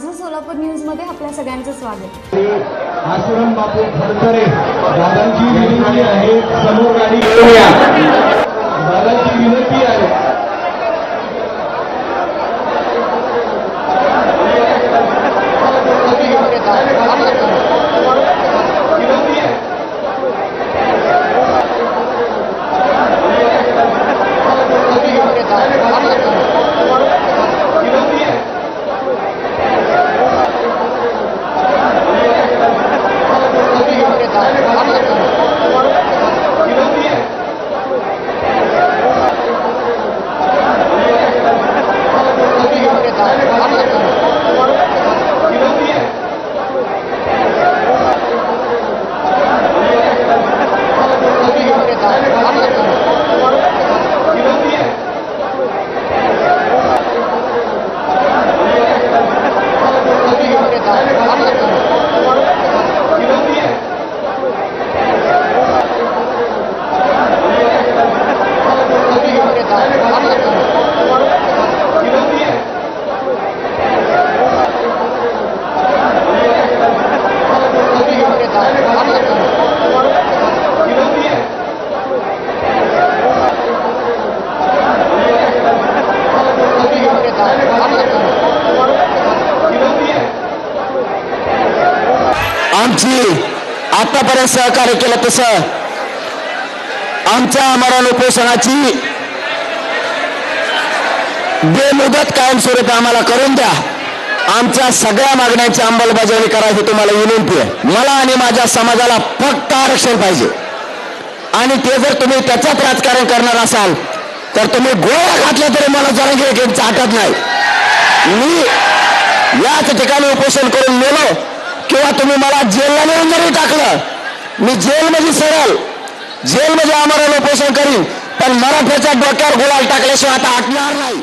माझं सोलापूर न्यूजमध्ये आपल्या सगळ्यांचं स्वागत. आश्रम बापू फडतरे दादांची विनंती आहे समोर गाडी घेऊया आतापर्यंत सहकार्य केलं तसं आमच्या मरण उपोषणाची बेमुदत कायमस्वरूपी आम्हाला करून द्या. आमच्या सगळ्या मागण्यांची अंमलबजावणी करायची तुम्हाला विनंती आहे. मला आणि माझ्या समाजाला फक्त आरक्षण पाहिजे. आणि ते जर तुम्ही त्याच्यात राजकारण करणार असाल तर तुम्ही गोळ्या घातल्या तरी मला जरा चाटत नाही. मी याच ठिकाणी उपोषण करून मेलो किंवा तुम्ही मला जेलला नेऊन जरी टाकलं. मी जेलमध्ये सरळ जेलमध्ये आम्हाला उपोषण करीन पण मराठ्याच्या डोक्यावर गुलाल टाकल्याशिवाय आता हटणार नाही.